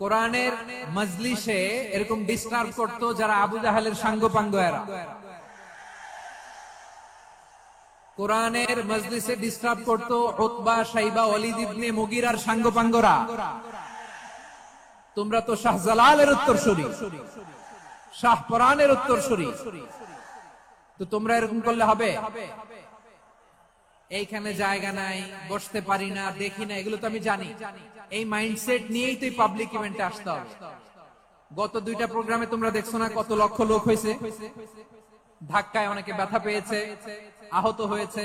কোরআনের মজলিসে এরকম ডিস্টার্ব করতো যারা আবু জাহালের সাঙ্গপাঙ্গ এরা কোরআনের মজলিসে ডিস্টার্ব করতো সাইবা অলিদ ইবনে তোমরা তো শাহজালালের তো তোমরা এরকম করলে হবে? এইখানে জায়গা নাই, বসতে পারি না, দেখি না, এগুলো তো আমি জানি। এই মাইন্ডসেট নিয়েই তো পাবলিক ইভেন্টে আসতে হবে। গত দুইটা প্রোগ্রামে তোমরা দেখছ না কত লক্ষ লোক হয়েছে? ধাক্কায় অনেকে ব্যথা পেয়েছে, আহত হয়েছে।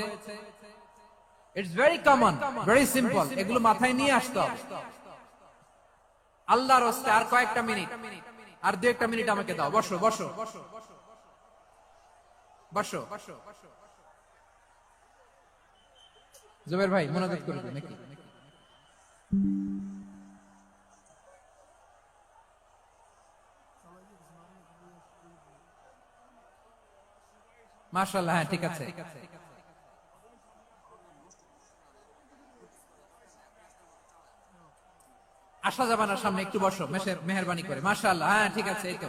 It's very common very simple এগুলো মাথায় নিয়ে আসতে হবে। আল্লাহর হস্তে আর কয়েকটা মিনিট, আর দু একটা মিনিট আমাকে দাও বসো বসো বসো। বসো বসো। জুবের ভাই করে দিন নাকি? মাশাআল্লাহ হ্যাঁ ঠিক আছে। আসা যাবে না সামনে একটু বসো মেহরবানি করে। মাশাআল্লাহ হ্যাঁ ঠিক আছে, এই তো।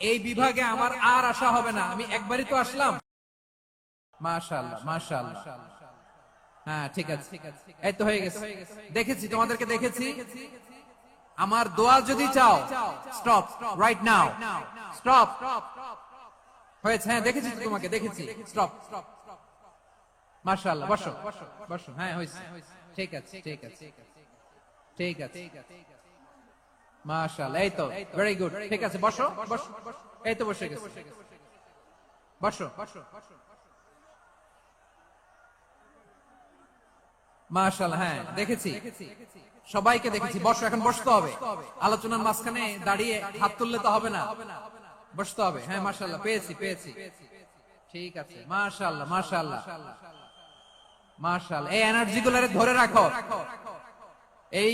এই বিভাগে আমার আর আশা হবে না। আমি একবারই তো আসলাম। মাশাআল্লাহ হ্যাঁ ঠিক আছে। এই তো হয়ে গেছে। দেখেছি, তোমাদেরকে দেখেছি। আমার দোয়া যদি চাও স্টপ রাইট নাও স্টপ হয়েছে হ্যাঁ দেখেছি তোমাকে, দেখেছি। স্টপ মাশাআল্লাহ বসো বসো। হ্যাঁ হয়েছে। ঠিক আছে ঠিক আছে। ঠিক আছে। এই তো ভেরি গুড ঠিক আছে, বসো বসো। এই তো বসে গেছে। বসো হ্যাঁ দেখেছি। সবাইকে দেখেছি। বসো, এখন বসতে হবে। আলোচনার মাঝখানে দাঁড়িয়ে হাত তুললে তো হবে না। বসতে হবে। হ্যাঁ মাশাআল্লাহ, পেয়েছি পেয়েছি। ঠিক আছে, মাশাআল্লাহ মাশাআল্লাহ। মাশাআল্লাহ, এই এনার্জি ধরে রাখো। এই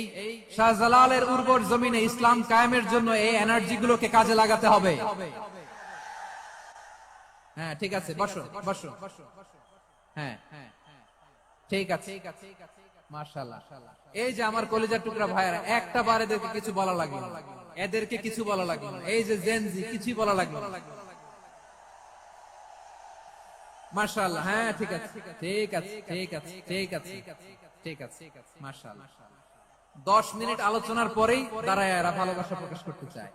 শাহজালালের উর্বর জমিনে ইসলাম কায়েমের জন্য এই এনার্জি গুলোকে কাজে লাগাতে হবে হ্যাঁ ঠিক আছে, বসো বসো হ্যাঁ ঠিক আছে এই যে আমার কলেজার টুকরা ভাইয়েরা, একটা বার এদেরকে কিছু বলা লাগল না। এদেরকে কিছু বলা লাগল না। এই যে জেনজি কিছুই বলা না। মাশাআল্লাহ হ্যাঁ ঠিক আছে ঠিক আছে ঠিক আছে ঠিক আছে ঠিক আছে, মাশাআল্লাহ দশ মিনিট আলোচনার পরেই এরা ভালোবাসা প্রকাশ করতে চায়।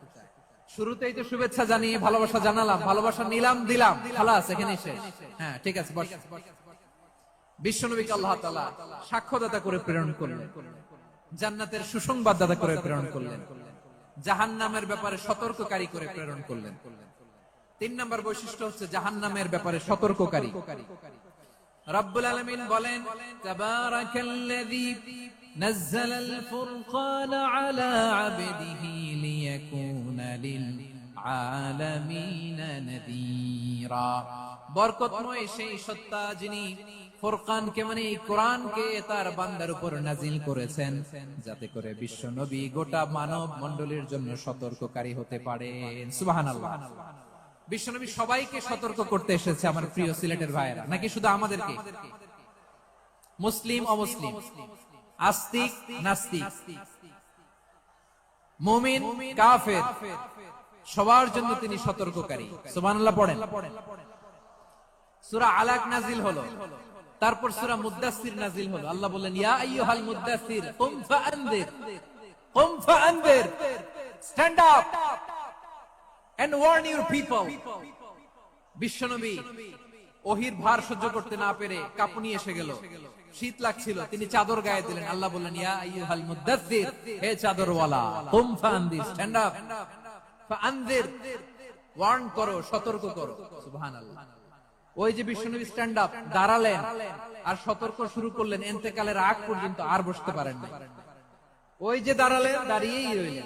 শুরুতেই তো শুভেচ্ছা জানিয়ে ভালোবাসা জানালাম, ভালোবাসা নিলাম, দিলাম। খালাস এখানে শেষ। হ্যাঁ ঠিক আছে, বস। বিশ্বনবীকে আল্লাহ তাআলা সাক্ষ্যদাতা করে প্রেরণ করলেন। জান্নাতের সুসংবাদদাতা করে প্রেরণ করলেন। জাহান্নামের ব্যাপারে সতর্ককারী করে প্রেরণ করলেন। তিন নম্বর বৈশিষ্ট্য হচ্ছে জাহান্নামের ব্যাপারে সতর্ককারী। রব্বুল আলামিন বলেন তাবারাকাল্লাযী نزل الفرقان على عبده ليكون للعالمين نذيرا বরকতময় সেই সত্তা যিনি ফুরকানকে মানে এই কোরআনকে তার বান্দার উপর নাজিল করেছেন যাতে করে বিশ্ব নবী গোটা মানব মণ্ডলীর জন্য সতর্ককারী হতে পারেন সুবহানাল্লাহ বিশ্বনবী সবাইকে সতর্ক করতে এসেছে আমার প্রিয় সিলেটের ভাইয়েরা। নাকি শুধু আমাদেরকে? মুসলিম, অমুসলিম? আস্তিক, নাস্তিক? মুমিন, কাফের? সবার জন্য তিনি সতর্ককারী। সুবহানাল্লাহ পড়েন। সূরা আলাক নাজিল হলো। তারপর সূরা মুদ্দাসসির নাজিল হলো। আল্লাহ বললেন, ইয়া আইয়ুহাল মুদ্দাসসির কুম ফাআনদির কুম ফাআনদির, stand up. And warn your people বিশ্বনবী ওহির ভার সহ্য করতে না পেরে কাঁপুনি এসে গেল। শীত লাগছিল, তিনি চাদর গায়ে দিলেন। আল্লাহ বললেন, ইয়া আইয়ুহাল মুদ্দাসসির হে চাদরওয়ালা কুম ফাআনদির স্ট্যান্ড আপ ফাআনদির ওয়ার্ন করো, সতর্ক করো। সুবহানাল্লাহ। ওই যে বিশ্বনবী স্ট্যান্ড আপ দাঁড়ালেন। আর সতর্ক শুরু করলেন। এন্তেকালের আগ পর্যন্ত আর বসতে পারেন না ওই যে দাঁড়ালেন, দাঁড়িয়েই রইলেন।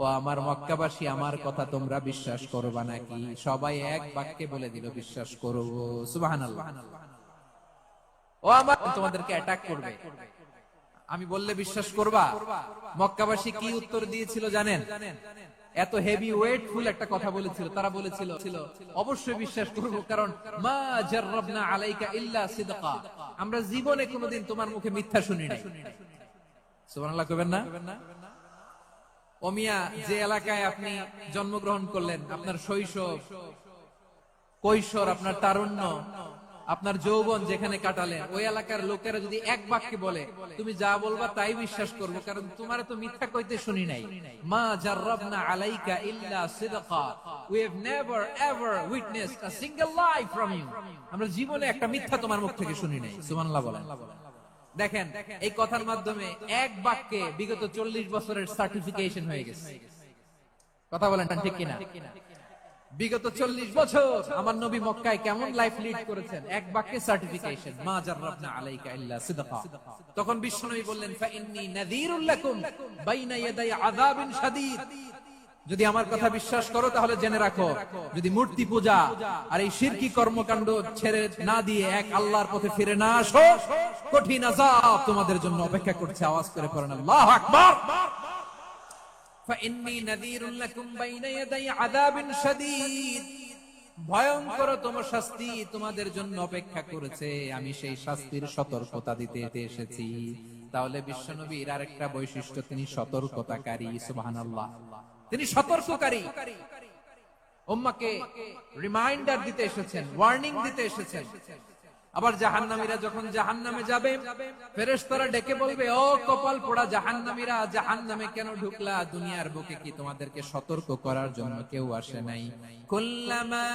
ও আমার মক্কাবাসী আমার কথা তোমরা বিশ্বাস করবা নাকি? সবাই এক বাক্যে বলে দিল, বিশ্বাস করো সুবহানাল্লাহ। ও আমার তোমাদেরকে অ্যাটাক করবে। আমি বললে বিশ্বাস করবা? মক্কাবাসী কি উত্তর দিয়েছিল জানেন? এত হেভি ওয়েটফুল একটা কথা বলেছিল, তারা বলেছিল ছিল অবশ্যই বিশ্বাস করব, কারণ মা জাররাবনা আলাইকা ইল্লা সিদকা। আমরা জীবনে কোনোদিন তোমার মুখে মিথ্যা শুনি নাই সুবহানাল্লাহ কইবেন না? ওমিয়া যে এলাকায় আপনি জন্মগ্রহণ করলেন, আপনার শৈশব, কৈশোর, আপনার তারুণ্য, আপনার যৌবন যেখানে কাটালেন, ওই এলাকার লোকেরা যদি এক বাক্যে বলে, তুমি যা বলবা তাই বিশ্বাস করব, কারণ তোমার তো মিথ্যা কইতে শুনি নাই। মা জাররাবনা আলাইকা ইল্লা সিদকা we have never ever witnessed a single lie from you আমরা জীবনে একটা মিথ্যা তোমার মুখ থেকে শুনি নাই। সুবহানাল্লাহ বলেন। দেখেন, এই কথার মাধ্যমে এক বাক্যে বিগত চল্লিশ বছরের সার্টিফিকেশন হয়ে গেছে। কথা বলেন ঠিক কিনা? বিগত চল্লিশ বছর আমার নবী মক্কায় কেমন লাইফ লিড করেছেন? এক বাক্যে সার্টিফিকেশন মা জাররাবনা আলাইকা ইল্লা সিদকা। তখন বিশ্বনবী বললেন ফাইন্নী নাযীরুল লাকুম বাইনা ইয়াদাই আযাবিন শাদীদ। যদি আমার কথা বিশ্বাস করো তাহলে জেনে রাখো যদি মূর্তি পূজা আর এই শিরকি কর্মকাণ্ড ছেড়ে না দিয়ে এক আল্লাহর পথে ফিরে না আসো কঠিন আযাব তোমাদের জন্য অপেক্ষা করছে আওয়াজ করে পড়েন আল্লাহু আকবার فإني نذير لكم بين يدي عذاب شديد ভয়ঙ্কর তোমার শাস্তি তোমাদের জন্য অপেক্ষা করেছে আমি সেই শাস্তির সতর্কতা দিতে এসেছি তাহলে বিশ্বনবীর আরেকটা বৈশিষ্ট্য তিনি সতর্কতাকারী সুবহানাল্লাহ তিনি সতর্ককারী। উম্মাকে রিমাইন্ডার দিতে এসেছেন ওয়ার্নিং দিতে এসেছেন। আবার জাহান্নামীরা যখন জাহান্নামে যাবে ফেরেশতারা ডেকে বলবে ও কপাল পোড়া জাহান্নামীরা জাহান্নামে কেন ঢুকলা? দুনিয়ার বুকে কি তোমাদেরকে সতর্ক করার জন্য কেউ আসে নাই? কুল্লামা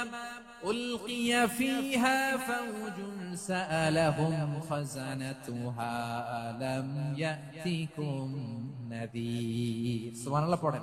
উলকিয়া ফিহা ফাউজুন সাআলাহুম খাজানাতুহা আলাম ইয়াতিকুম নাযীর সুবহানাল্লাহ পড়েন।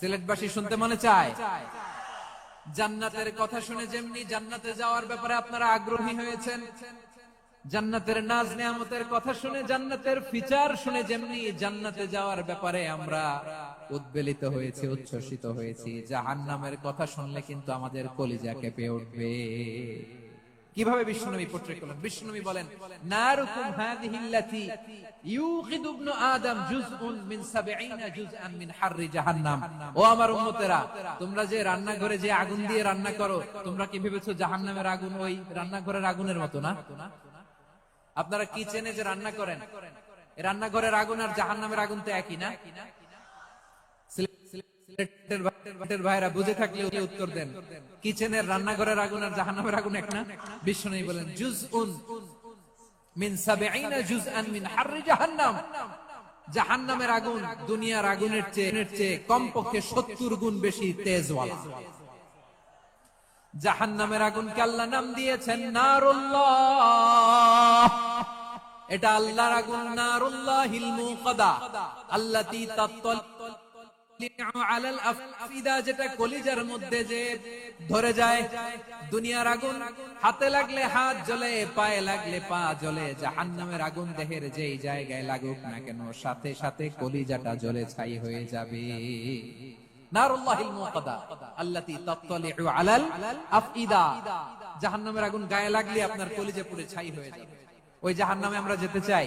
সিলেটবাসী শুনতে মনে চায়। জান্নাতের কথা শুনে যেমনি জান্নাতে যাওয়ার ব্যাপারে আপনারা আগ্রহী হয়েছেন, জান্নাতের নাজ নেয়ামতের কথা শুনে, জান্নাতের ফিচার শুনে যেমনি জান্নাতে যাওয়ার ব্যাপারে আমরা উদ্বেলিত হয়েছি, উচ্ছ্বসিত হয়েছি। জাহান্নামের কথা শুনলে কিন্তু আমাদের কলিজা কেঁপে উঠবে। কীভাবে বিশ্বনবী পোট্রে করলেন? বিশ্বনবী বলেন, নারুকুম হাযিহিল্লাতি ইউকিদু ইবনু আদম জুজউন মিন 70 জুজআন মিন হাররি জাহান্নাম। ও আমার উম্মতেরা, তোমরা যে রান্নাঘরে যে আগুন দিয়ে রান্না করো, তোমরা কি ভেবেছো জাহান্নামের আগুন ওই রান্নাঘরের আগুনের মতো না? আপনারা কিচেনে যে রান্না করেন এই রান্নাঘরের আগুন আর জাহান্নামের আগুন তো একই না? ভাইরা বুঝে থাকলে উত্তর দেন। কিচেনের রান্নাঘরের আগুন আর জাহান্নামের আগুন এক না? বিশ্ব নেই বলেন জুজ উন মিন সাবেঈনা জুজআন মিন হাররি জাহান্নাম। জাহান্নামের আগুন দুনিয়ার আগুনের চেয়ে কমপক্ষে 70 গুণ বেশি তেজওয়ালা। জাহান্নামের আগুনকে আল্লাহ নাম দিয়েছেন নারুল্লাহ। এটা আল্লাহর আগুন, নারুল্লাহিল মুকাদা আল্লাতী তাত্তাল যেটা কলিজার মধ্যে যে ধরে যায় দুনিয়ার আগুন। হাতে লাগলে হাত জ্বলে, পায়ে লাগলে পা জ্বলে, জাহান্নামের আগুন দেহের যেই জায়গায় লাগুক না কেন, সাথে সাথে কলিজাটা জ্বলে ছাই হয়ে যাবে। জাহান্নামের আগুন গায়ে লাগলে আপনার কলিজা পুড়ে ছাই হয়ে যাবে। ওই জাহান্নামে আমরা যেতে চাই।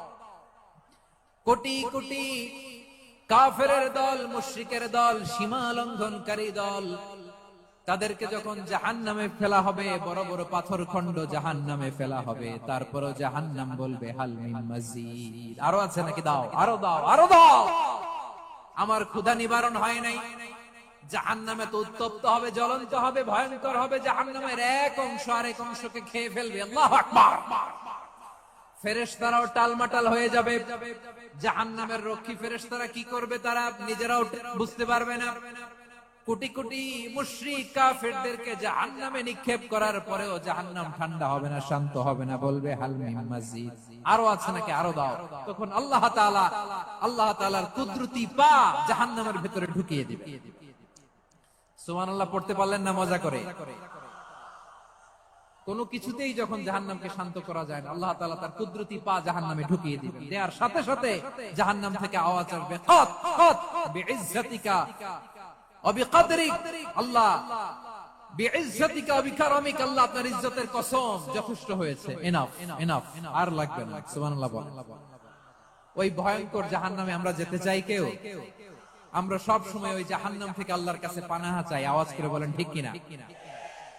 কোটি কোটি কাফের দল, মুশরিকের দল সীমা লঙ্ঘনকারী দল, তাদেরকে যখন জাহান নামে ফেলা হবে, বড় বড় পাথর খন্ড জাহান নামে ফেলা হবে, তারপরও জাহান নাম বলবে আরও আছে নাকি? দাও, আরও দাও আরও দাও! আমার ক্ষুধা নিবারণ হয় নাই। জাহান নামে তো উত্তপ্ত হবে, জ্বলন্ত হবে, ভয়ঙ্কর হবে জাহান নামের এক অংশ আর এক অংশকে খেয়ে ফেলবে। আল্লাহ আকবার! ফেরেশতারাও টালমাটাল হয়ে যাবে। জাহান্নামের রক্ষী ফেরেশতারা কি করবে তারা নিজেরাও বুঝতে পারবে না। কোটি কোটি মুশরিক কাফেরদেরকে জাহান্নামে নিক্ষেপ করার পরেও জাহান্নাম ঠান্ডা হবে না, শান্ত হবে না, বলবে, হাল মাজিদ। আরও আছে নাকি? আরও দাও। তখন আল্লাহ তাআলা, আল্লাহ তাআলার কুদরতি পা জাহান্নামের ভিতরে ঢুকিয়ে দিবে। সুবহানাল্লাহ, পড়তে পারলেন না? মজা করে। কোনো কিছুতেই যখন জাহান্নামকে শান্ত করা যায় না, আল্লাহ তাআলা তার কুদরতি পা জাহান্নামে ঢুকিয়ে দিবেন। দেওয়ার সাথে সাথে জাহান্নাম থেকে আওয়াজ আসবে আল্লাহ আমরা যেতে আমরা সব সময় ওই জাহান্নাম থেকে আল্লাহর কাছে পানাহা চাই, আওয়াজ করে বলেন, ঠিক কিনা?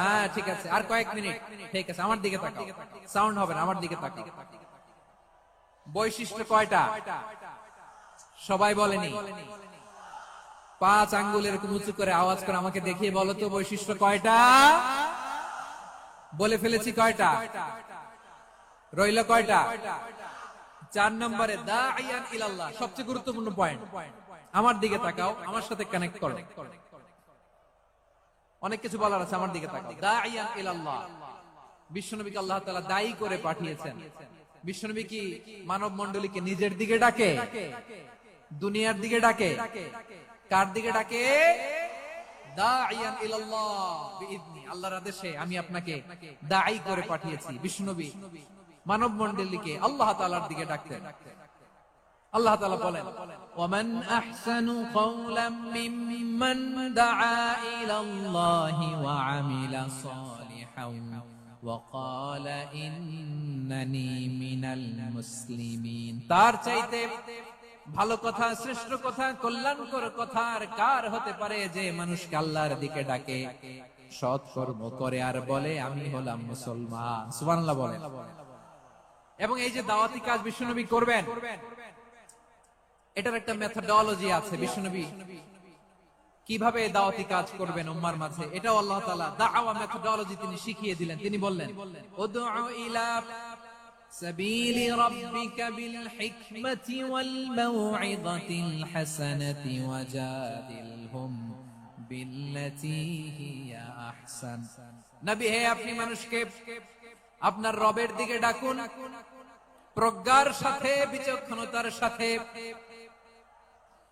হ্যাঁ বৈশিষ্ট্য কয়টা? সবাই বলেনি। পাঁচ আঙ্গুল এরকম উঁচু করে আওয়াজ করে আমাকে দেখিয়ে বলো তো বৈশিষ্ট্য কয়টা? বলে ফেলেছি কয়টা? রইল কয়টা? চার নম্বরে ইলাল্লাহ। সবচেয়ে গুরুত্বপূর্ণ পয়েন্ট আমার দিকে তাকাও, আমার সাথে কানেক্ট করো। অনেক কিছু বলার আছে আমার দিকে বিশ্বনবীকে আল্লাহ তাআলা দায়ী করে পাঠিয়েছেন। বিশ্বনবী কি মানব মণ্ডলীকে নিজের দিকে ডাকে, দুনিয়ার দিকে ডাকে, কার দিকে ডাকে? দাইয়ান করে পাঠিয়েছি। বিশ্বনবী মানব মণ্ডলীকে আল্লাহ তাআলার দিকে ডাকতেন। আল্লাহ তাআলা বলেন কওলাম মিম্মান দাআ ইলা আল্লাহি ওয়া আমিলা সালিহান ওয়া ক্বালা ইন্নানি মিনাল মুসলিমিন। তার চাইতে ভালো কথা, শ্রেষ্ঠ কথা, কল্যাণকর কথা আর কার হতে পারে যে মানুষকে আল্লাহর দিকে ডাকে? সৎ কর্ম করে আর বলে, আমি হলাম মুসলমান। সুবহানাল্লাহ বলেন। এবং এই যে দাওয়াতি কাজ বিশ্বনবী করবেন এটার একটা মেথডোলজি আছে বিশ্বনবী কিভাবে দাওয়াতি কাজ করবেন উম্মার মাঝে এটাও আল্লাহ তাআলা দাওয়া মেথডোলজি তিনি শিখিয়ে দিলেন তিনি বললেন উদউ ইলা سبيل ربك بالحكمة والموعظة الحسنة وجادلهم بالتي هي أحسن নবী হে আপনি মানুষকে আপনার রবের দিকে ডাকুন প্রজ্ঞার সাথে বিচক্ষণতার সাথে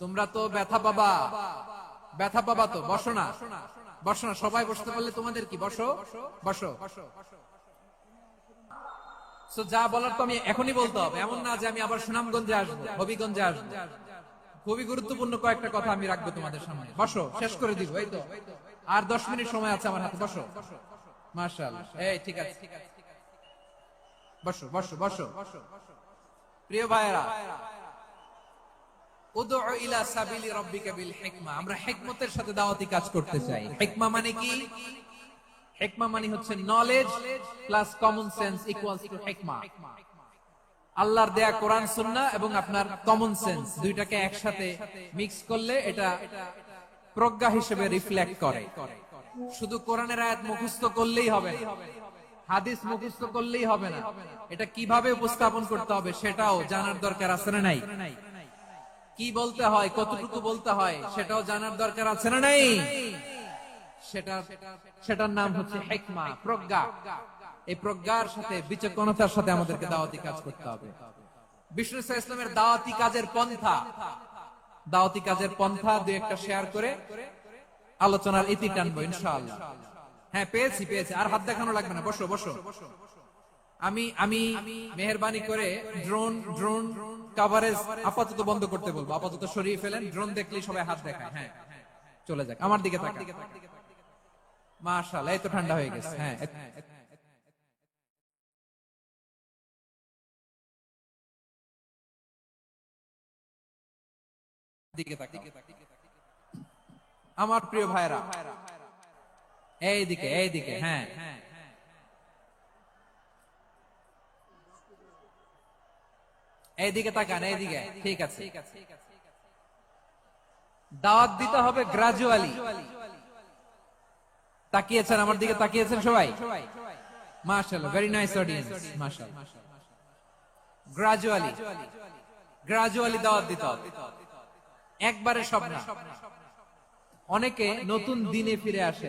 তোমরা তো ব্যথা পাবা। ব্যথা পাবা তো বসো না। বসো না সবাই বসতে পারলে তোমাদের কি? বসো বসো। So, যা বলার তো আমি এখনই বলতে হবে। এমন না যে আমি আবার সুনামগঞ্জে আসব হবিগঞ্জে আসব। খুবই গুরুত্বপূর্ণ কয়েকটা কথা আমি রাখব তোমাদের সামনে। বসো শেষ করে দিব এই তো। আর দশ মিনিট সময় আছে আমার হাতে বসো। মার্শাল এই ঠিক আছে। বসো বসো বসো বসো। প্রিয় ভাইয়েরা ইলা মানে মানে আল্লাহর দেয়া কোরআন সুন্নাহ এবং আপনার কমন সেন্স দুইটাকে একসাথে মিক্স করলে এটা প্রজ্ঞা হিসেবে রিফ্লেক্ট করে। শুধু কোরআনের আয়াত মুখস্থ করলেই হবে হাদিস মুখস্থ করলেই হবে না। এটা কীভাবে উপস্থাপন করতে হবে সেটাও জানার দরকার আছে না নাই? কি বলতে হয়, কতটুকু বলতে হয়, সেটাও জানার দরকার আছে না নাই? সেটা সেটার নাম হচ্ছে হেকমা, প্রজ্ঞা। এই প্রজ্ঞার সাথে, বিচক্ষণতার সাথে আমাদেরকে দাওয়াতি কাজ করতে হবে। বিষ্ণু ইসলামের দাওয়াতি কাজের পন্থা। দাওয়াতি কাজের পন্থা একটা শেয়ার করে আলোচনার ইতি টানবো হ্যাঁ পেয়েছি পেয়েছি। আর হাত দেখানো লাগবে না। বসো বসো। আমি আমি মেহরবানি করে ড্রোন ড্রোন কাভারেজ আপাতত বন্ধ করতে বলব। আপাতত সরিয়ে ফেলেন ড্রোন সবাই হাত দেখায়। হ্যাঁ চলে যাক, আমার দিকে এই তো ঠান্ডা হয়ে গেছে। হ্যাঁ দিকে আমার প্রিয় ভাইরা এই দিকে এই দিকে হ্যাঁ। এইদিকে তাকান এইদিকে ঠিক আছে। দাওয়াত দিতে হবে গ্রাজুয়ালি তাকিয়েছেন আমার দিকে তাকিয়েছেন সবাই? মাশাআল্লাহ ভেরি নাইস অডিয়েন্স মাশাআল্লাহ। গ্রাজুয়ালি গ্রাজুয়ালি দাওয়াত দিতে হবে। একবারে সব না অনেকে নতুন দিনে ফিরে আসে।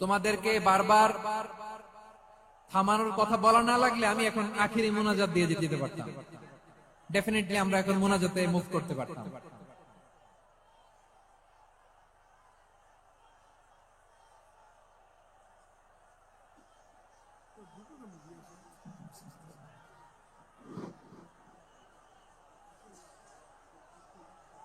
তোমাদেরকে বারবার থামানোর কথা বলা না লাগলে আমি এখন আখিরি মোনাজাত দিয়ে দিতে পারতাম। ডেফিনেটলি আমরা এখন মোনাজাতে মুভ করতে পারতাম।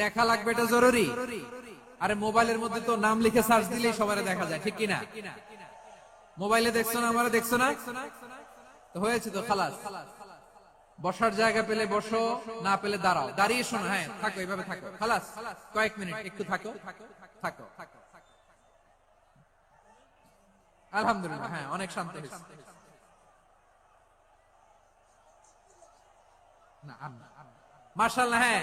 দেখা লাগবে এটা জরুরি। আরে মোবাইলের মধ্যে তো নাম লিখে সার্চ দিলেই সবার দেখা যায়, ঠিক কিনা? মোবাইলে দেখছ না, আমার দেখছ না? হয়েছে তো, খালাস। বসার জায়গা পেলে বসো, না পেলে দাঁড়াও। দাঁড়িয়ে শোনো হ্যাঁ থাকো, এইভাবে থাকো। খালাস, কয়েক মিনিট, একটু থাকো। থাকো। আলহামদুলিল্লাহ হ্যাঁ অনেক শান্ত হয়েছে। না মার্শাল্লাহ হ্যাঁ।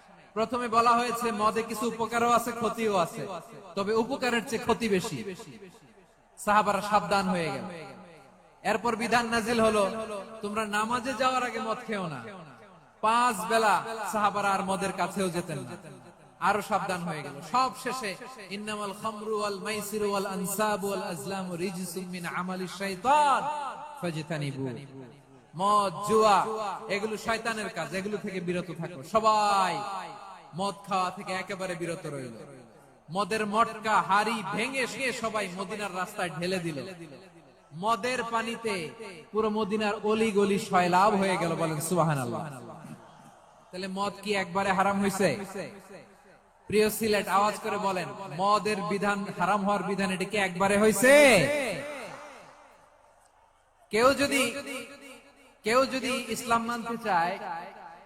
প্রথমে বলা হয়েছে, মদে কিছু উপকারও আছে, ক্ষতিও আছে। তবে উপকারের চেয়ে ক্ষতি বেশি। সাহাবারা সাবধান হয়ে গেল। এরপর বিধান নাজিল হলো, তোমরা নামাজে যাওয়ার আগে মদ খেও না। পাঁচ বেলা সাহাবারা আর মদের কাছেও যেতেন না। আরও সাবধান হয়ে গেল। সব শেষে, ইন্নামাল খামরু ওয়াল মাইসিরু ওয়াল আনসাবু ওয়াল আজলামু রিজসুম মিন আমালিশ শাইতান ফাজতানিবু। মদ, জুয়া, এগুলো শয়তানের কাজ, এগুলো থেকে বিরত থাকো। সবাই মদ খাওয়া থেকে একেবারে বিরত রইল। মদের মটকা হাড়ি ভেঙে সে সবাই মদিনার রাস্তায় ঢেলে দিল। মদের পানিতে পুরো মদিনার অলি গলি সয়লাভ হয়ে গেল বলেন সুবাহান আল্লাহ তাহলে মদ কি একবারে হারাম হয়েছে প্রিয় সিলেট, আওয়াজ করে বলেন, মদের বিধান হারাম হওয়ার বিধান এটা কি একবারে হয়েছে কেউ যদি কেউ যদি ইসলাম মানতে চায়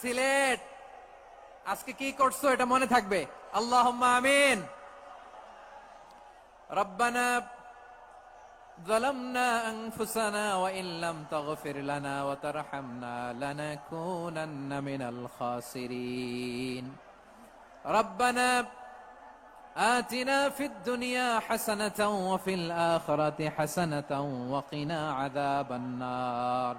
সিলেট আজকে কি করছো এটা মনে থাকবে আল্লাহ আমিন রব্বানা ظلمنا أنفسنا وإن لم تغفر لنا وترحمنا لنكونن من الخاسرين ربنا آتنا في الدنيا حسنة وفي الآخرة حسنة وقنا عذاب النار